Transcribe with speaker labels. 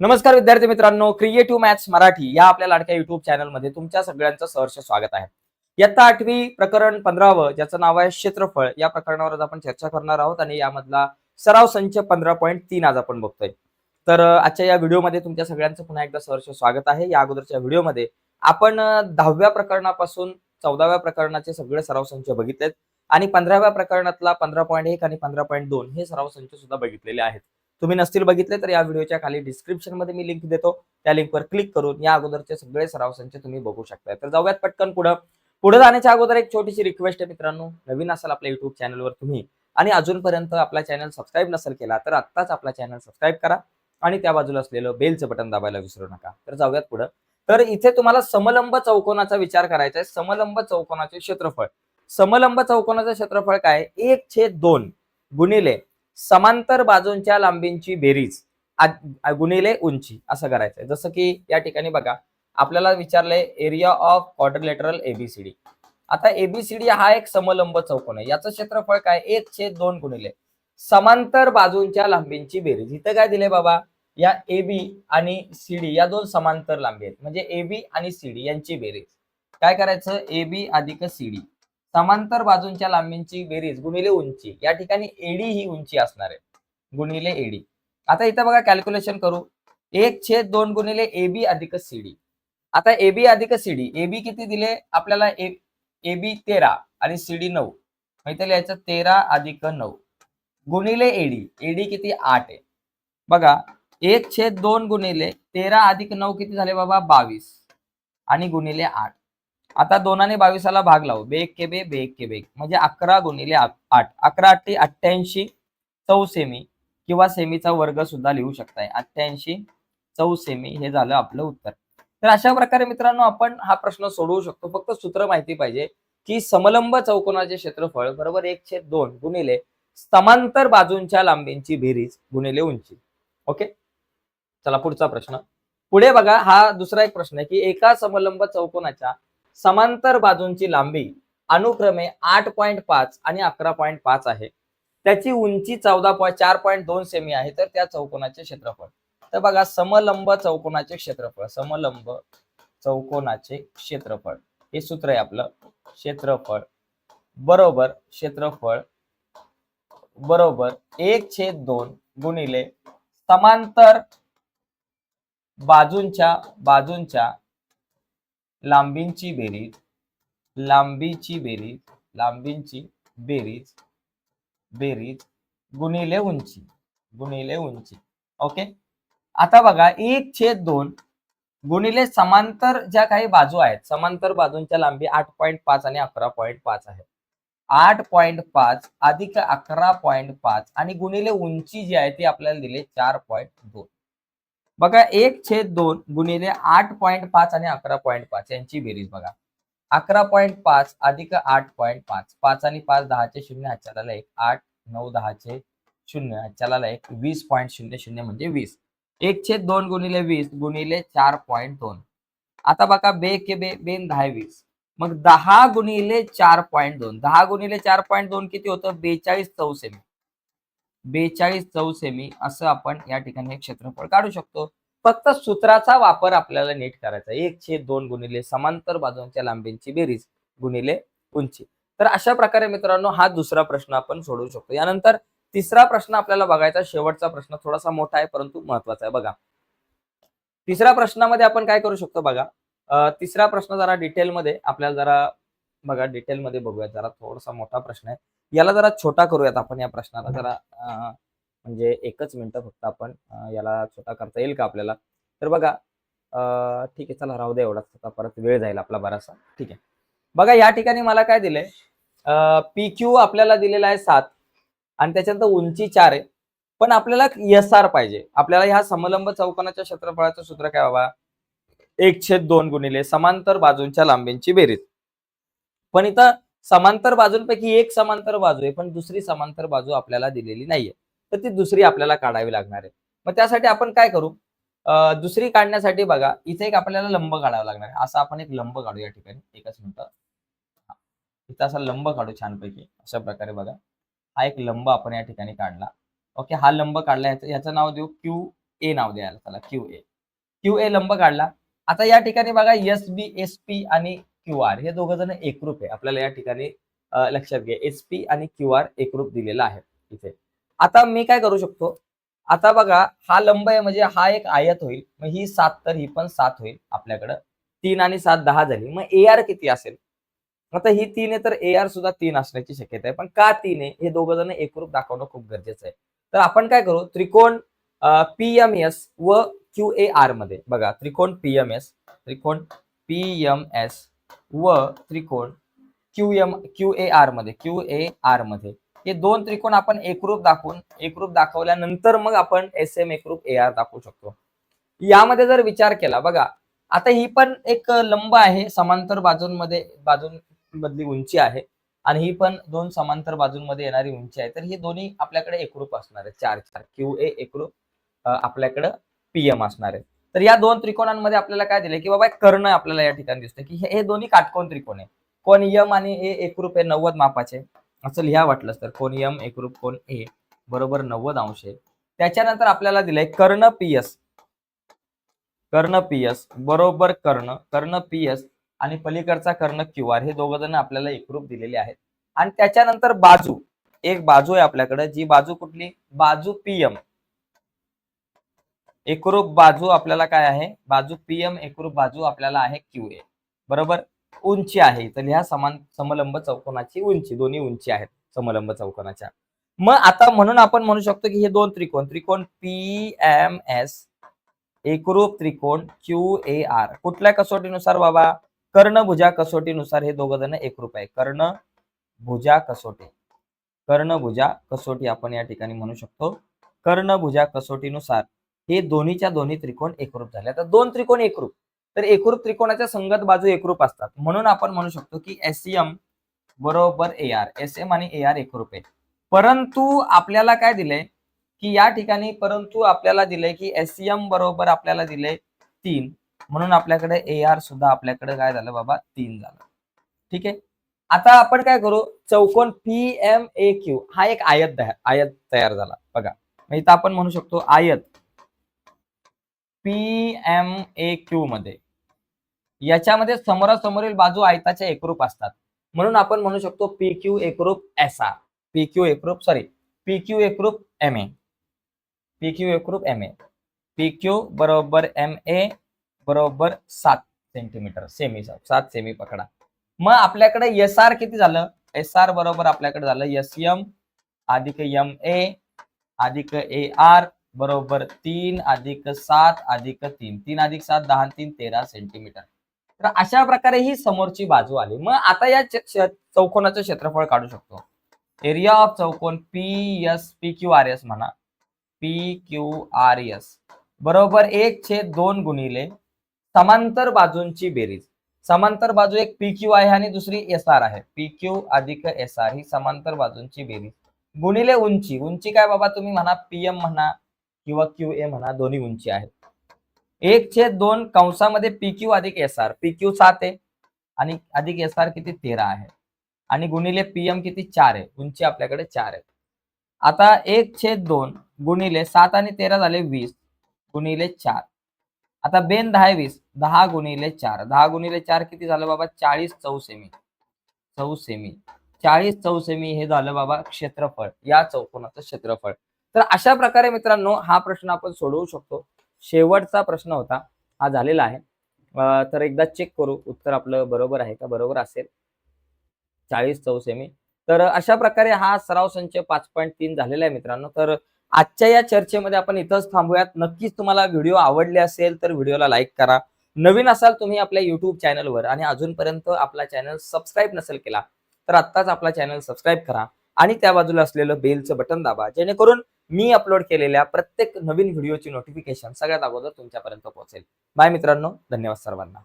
Speaker 1: नमस्कार विद्यार्थी मित्रांनो क्रिएटिव्ह मॅथ्स मराठी या आपल्या लाडक्या युट्यूब चॅनलमध्ये तुमच्या सगळ्यांचं सहर्ष स्वागत आहे. इयत्ता आठवी प्रकरण पंधरावं ज्याचं नाव आहे क्षेत्रफळ. या प्रकरणावर आपण चर्चा करणार आहोत आणि यामधला सराव संच पंधरा पॉईंट तीन आज आपण बघतोय. तर आजच्या या व्हिडिओमध्ये तुमच्या सगळ्यांचं पुन्हा एकदा सहर्ष स्वागत आहे. या अगोदरच्या व्हिडिओमध्ये आपण दहाव्या प्रकरणापासून चौदाव्या प्रकरणाचे सगळे सराव संच बघितलेत आणि पंधराव्या प्रकरणातला पंधरा पॉईंट एक आणि पंधरा पॉईंट दोन हे सराव संच सुद्धा बघितलेले आहेत. तुम्ही नसतील बघितले तर या व्हिडिओच्या खाली डिस्क्रिप्शनमध्ये मी लिंक देतो. त्या लिंकवर क्लिक करून या अगोदरचे सगळे सराव संच तुम्ही बघू शकता तर जाऊयात पटकन पुढं. पुढे जाण्याच्या अगोदर एक छोटीशी रिक्वेस्ट आहे मित्रांनो. नवीन असाल आपल्या युट्यूब चॅनलवर तुम्ही आणि अजूनपर्यंत आपला चॅनल सबस्क्राईब नसेल केला तर आत्ताच आपला चॅनल सबस्क्राईब करा आणि त्या बाजूला असलेलं बेलचं बटन दाबायला विसरू नका. तर जाऊयात पुढं. तर इथे तुम्हाला समलंब चौकोनाचा विचार करायचा आहे समलंब चौकोनाचे क्षेत्रफळ. समलंब चौकोनाचं क्षेत्रफळ काय? एक छेद दोन गुणिले समांतर बाजूंच्या लांबींची बेरीज गुणिले उंची असं करायचंय. जसं की या ठिकाणी बघा आपल्याला विचारलंय एरिया ऑफ क्वाड्रिलेटरल एबीसीडी आता एबीसीडी हा एक समलंब चौकोन आहे. याचं क्षेत्रफळ काय? एक छेद दोन गुणिले. समांतर बाजूंच्या लांबींची बेरीज. इथं काय दिले बाबा? या एबी आणि सीडी या दोन समांतर लांबी आहेत. म्हणजे एबी आणि सीडी यांची बेरीज. काय करायचं? एबी अधिक सीडी समांतर बाजूंच्या लांबींची बेरीज गुणिले उंची. या ठिकाणी एडी ही उंची असणार आहे. गुणिले एडी आता इथं बघा कॅल्क्युलेशन करू. एक छेद दोन गुणिले एबी अधिक सीडी आता एबी अधिक सीडी एबी किती दिले? आपल्याला एबी तेरा आणि सीडी नऊ. माहिती इथे तेरा अधिक नऊ. गुणिले एडी एडी किती? आठ आहे. बघा एक छेद दोन गुणिले तेरा अधिक नऊ किती झाले बाबा? बावीस. आणि गुणिले आठ. आता दोनाने बावीसाला भाग लावू. बे के बे बे के बे म्हणजे अकरा गुणिले आठ. अकरा अठ्ठी अठ्ठ्याऐंशी चौ सेमी किंवा सेमीचा वर्ग सुद्धा लिहू शकताय. अठ्ठ्याऐंशी चौ सेमी हे झालं आपलं उत्तर. तर अशा प्रकारे मित्रांनो आपण हा प्रश्न सोडवू शकतो. फक्त सूत्र माहिती पाहिजे की समलंब चौकोनाचे क्षेत्रफळ बरोबर एक छेद दोन गुणिले समांतर बाजूंच्या लांबींची बेरीज गुणिले उंची. ओके? चला पुढचा प्रश्न. पुढे बघा हा दुसरा एक प्रश्न आहे की एका समलंब चौकोनाच्या समांतर बाजूंची लांबी अनुक्रमे आठ पॉईंट पाच आणि अकरा पॉईंट पाच आहे. त्याची उंची चौदा पॉईंट चार पॉईंट दोन सेमी आहे तर त्या चौकोनाचे क्षेत्रफळ. तर बघा समलंब चौकोनाचे क्षेत्रफळ समलंब चौकोनाचे क्षेत्रफळ. हे सूत्र आहे आपलं. क्षेत्रफळ बरोबर क्षेत्रफळ बरोबर एक छेद दोन गुणिले समांतर बाजूंच्या बाजूंच्या लांबींची बेरीज लांबीची बेरीज लांबींची बेरीज बेरीज गुणिले उंची गुणिले उंची. ओके? आता बघा एक छेद दोन गुणिले समांतर ज्या काही बाजू आहेत समांतर बाजूंच्या लांबी आठ पॉईंट पाच आणि अकरा पॉईंट पाच आहे. आठ पॉईंट पाच अधिक अकरा पॉईंट पाच आणि गुणिले उंची जी आहे ती आपल्याला दिली चार पॉईंट दोन. बघा एक छेद दोन गुणिले आठ पॉईंट पाच आणि अकरा पॉईंट पाच यांची बेरीज बघा. अकरा पॉईंट पाच अधिक आठ पॉईंट पाच. पाच आणि पाच दहाचे शून्य हातच्याला एक आठ नऊ दहाचे शून्य हातच्याला एक वीस पॉईंट शून्य शून्य म्हणजे वीस. एक छेद दोन गुणिले वीस गुणिले चार पॉईंट दोन. आता बघा बे के बे बेन दहा वीस. मग दहा गुणिले चार पॉईंट दोन. दहा गुणिले चार पॉईंट दोन किती होतं? बेचाळीस चौसेमी. बेचाळीस चौ सेमी असं आपण या ठिकाणी हे क्षेत्रफळ काढू शकतो. फक्त सूत्राचा वापर आपल्याला नीट करायचा एक छेद दोन गुणिले समांतर बाजूंच्या लांबींची बेरीज गुणिले उंची. तर अशा प्रकारे मित्रांनो हा दुसरा प्रश्न आपण सोडवू शकतो. यानंतर तिसरा प्रश्न आपल्याला बघायचा शेवटचा प्रश्न थोडासा मोठा आहे परंतु महत्त्वाचा आहे. बघा. तिसऱ्या प्रश्नामध्ये आपण काय करू शकतो बघा? तिसरा प्रश्न जरा डिटेलमध्ये आपल्याला जरा बघा डिटेलमध्ये बघूया जरा थोडासा मोठा प्रश्न आहे. याला जरा छोटा करूयात आपण या प्रश्नाला. जरा म्हणजे एकच मिनिटं फक्त आपण याला छोटा करता येईल का आपल्याला? तर बघा ठीक आहे चला राहू दे एवढाच. आता परत वेळ जाईल आपला बराचसा. ठीक आहे. बघा या ठिकाणी मला काय दिलंय? पी क्यू आपल्याला दिलेला आहे सात. आणि त्याच्यानंतर उंची चार आहे. पण आपल्याला एस आर पाहिजे. आपल्याला ह्या समलंब चौकोनाच्या क्षेत्रफळाचं सूत्र काय बाबा? एक छेद दोन गुणिले समांतर बाजूंच्या लांबींची बेरीज. पण इथं समांतर बाजूंपैकी एक समांतर बाजू आहे पण दुसरी समांतर बाजू आपल्याला दिलेली नाहीये. तर ती दुसरी आपल्याला काढावी लागणार आहे. मग त्यासाठी आपण काय करू? दुसरी काढण्यासाठी बघा इथे एक आपल्याला लंब काढावा लागणार आहे. असा आपण एक लंब काढू या ठिकाणी. एकच मिनिट. इथं असा लंब काढू छानपैकी. अशा प्रकारे बघा. हा एक लंब आपण या ठिकाणी काढला. ओके हा लंब काढला. याचं याचं नाव देऊ? क्यू ए नाव द्यायला त्याला क्यू ए. क्यू ए लंब काढला. आता या ठिकाणी बघा एस बी एस पी आणि क्यू आर हे दोघं जण एकरूप आहे. आपल्याला या ठिकाणी लक्षात घ्या. एस पी आणि क्यू आर एकरूप दिलेला आहे इथे. आता मी काय करू शकतो? आता बघा हा लंब आहे म्हणजे हा एक आयत होईल. मग ही सात तर ही पण सात होईल आपल्याकडं. तीन आणि सात दहा झाली. मग ए आर किती असेल? आता ही तीन आहे तर ए आर सुद्धा तीन असण्याची शक्यता आहे. पण का तीन आहे? हे दोघं जण एकरूप दाखवणं खूप गरजेचं आहे. तर आपण काय करू? त्रिकोण पी एम एस व क्यू ए आरमध्ये बघा. त्रिकोण पी एम एस. त्रिकोण पी एम एस व त्रिकोण क्यू एम क्यू ए आरमध्ये क्यू ए आरमध्ये. हे दोन त्रिकोण आपण एकरूप दाखवून एकरूप दाखवल्यानंतर मग आपण एस एम एकरूप ए आर दाखवू शकतो. यामध्ये जर विचार केला बघा आता ही पण एक लंब आहे समांतर बाजूंमध्ये बाजूंमधली उंची आहे आणि ही पण दोन समांतर बाजूंमध्ये येणारी उंची आहे. तर ही दोन्ही आपल्याकडे एकरूप असणार आहे. चार चार क्यू ए एकरूप अं, आपल्याकडे पीएम असणार आहे. तर या दोन त्रिकोणांमध्ये आपल्याला काय दिले की बाबा कर्ण आपल्याला या ठिकाणी दिसतं की हे दोन्ही काटकोन त्रिकोण आहे कोण यम आणि ए एकरूप आहे नव्वद मापाचे. असं लिहा वाटलंच तर कोण यम एकरूप कोण ए बरोबर नव्वद अंश आहे. त्याच्यानंतर आपल्याला दिलंय कर्ण पीएस कर्ण पीएस बरोबर कर्ण कर्ण पीएस आणि पलीकडचा कर्ण क्यू आर. हे दोघ जण आपल्याला एकरूप दिलेले आहेत. आणि त्याच्यानंतर बाजू. एक बाजू आहे आपल्याकडे. जी बाजू कुठली? बाजू पीएम एकरूप बाजू आपल्याला काय आहे? बाजू पीएम एकरूप बाजू आपल्याला आहे क्यू ए बरोबर? उंची आहे. तर ह्या समान समलंब चौकोनाची उंची. दोन्ही उंची आहेत समलंब चौकोनाच्या. मग आता म्हणून आपण म्हणू शकतो की हे दोन त्रिकोण. त्रिकोण पी एम एस एकरूप त्रिकोण क्यू ए आर कुठल्या कसोटीनुसार बाबा? कर्णभुजा कसोटीनुसार हे दोघ जण एकरूप आहे. कर्ण भुजा कसोटी. कर्णभुजा कसोटी आपण या ठिकाणी म्हणू शकतो. कर्णभुजा कसोटीनुसार हे दोन्हीच्या दोन्ही त्रिकोण एकरूप झाले. आता दोन त्रिकोण एकरूप. तर एकरूप त्रिकोणाच्या संगत बाजू एकरूप असतात. म्हणून आपण म्हणू शकतो की एस बरोबर ए आर एस एम आणि ए आर एकरूप आहे परंतु आपल्याला काय दिलंय? की या ठिकाणी परंतु आपल्याला दिलंय की एस बरोबर आपल्याला दिलंय तीन. म्हणून आपल्याकडे ए आर सुद्धा आपल्याकडे काय झालं बाबा? तीन झालं. ठीक आहे? आता आपण काय करू? चौकोन पी एम ए क्यू हा एक आयत आयत तयार झाला. बघा. इथं आपण म्हणू शकतो आयत. पी एम ए क्यू मध्ये. याच्यामध्ये समोरासमोरील बाजू आयताच्या एकरूप असतात. म्हणून आपण म्हणू शकतो पी क्यू एकरूप एस आर. पी क्यू एकरूप सॉरी पी क्यू एकरूप एम ए. पी क्यू एकरूप एम ए. पी क्यू बरोबर एम ए बरोबर सात सेंटीमीटर सेमी सात सेमी पकडा. मग आपल्याकडे एस आर किती झालं? एस आर बरोबर आपल्याकडे झालं एस एम अधिक एम ए अधिक ए आर बरोबर तीन अधिक सात अधिक तीन. तीन अधिक सात दहा तीन तेरा सेंटीमीटर तर अशा प्रकारे ही समोरची बाजू आली. मग आता या चौकोनाचं क्षेत्रफळ काढू शकतो. एरिया ऑफ चौकोन P S P Q R S म्हणा. पी क्यू आर एस बरोबर एक छेद दोन गुणिले समांतर बाजूंची बेरीज. समांतर बाजू एक पी क्यू आहे आणि दुसरी एस आर आहे. पी क्यू अधिक एस आर ही समांतर बाजूंची बेरीज. गुणिले उंची. उंची काय बाबा? तुम्ही म्हणा पीएम म्हणा. किंवा क्यू ए म्हणा दोन्ही उंची आहेत. एक छेद दोन कंसामध्ये पी क्यू अधिक एस आर पी क्यू सात आहे आणि अधिक एस आर किती? तेरा आहे. आणि गुणिले पीएम किती? चार आहे. उंची आपल्याकडे चार आहे आता एक छेद दोन गुणिले सात आणि तेरा झाले वीस गुणिले चार. आता बेन दहा वीस. दहा गुणिले चार. दहा गुणिले चार किती झालं बाबा? चाळीस चौ सेमी चौ सेमी चाळीस चौ सेमी हे झालं बाबा क्षेत्रफळ. या चौकोनाचं क्षेत्रफळ. तर अशा प्रकारे मित्रांनो हा प्रश्न आपण सोडवू शकतो. शेवटचा प्रश्न होता. हा झालेला आहे. तर एकदा चेक करू. उत्तर आपलं बरोबर आहे का? बरोबर असेल. चाळीस चौ सेमी तर अशा प्रकारे हा सराव संच पाच पॉईंट तीन झालेला आहे मित्रांनो. तर आजच्या या चर्चेमध्ये आपण इथंच थांबूयात. नक्कीच तुम्हाला व्हिडिओ आवडले असेल तर व्हिडिओला लाईक करा. नवीन असाल तुम्ही आपल्या युट्यूब चॅनलवर आणि अजूनपर्यंत आपला चॅनल सबस्क्राईब नसेल केला तर आत्ताच आपला चॅनल सबस्क्राईब करा आणि त्या बाजूला असलेलं बेलचं बटन दाबा. जेणेकरून मी अपलोड केलेल्या प्रत्येक नवीन व्हिडिओची नोटिफिकेशन सगळ्यात अगोदर तुमच्यापर्यंत पोहोचेल. बाय मित्रांनो धन्यवाद सर्वांना.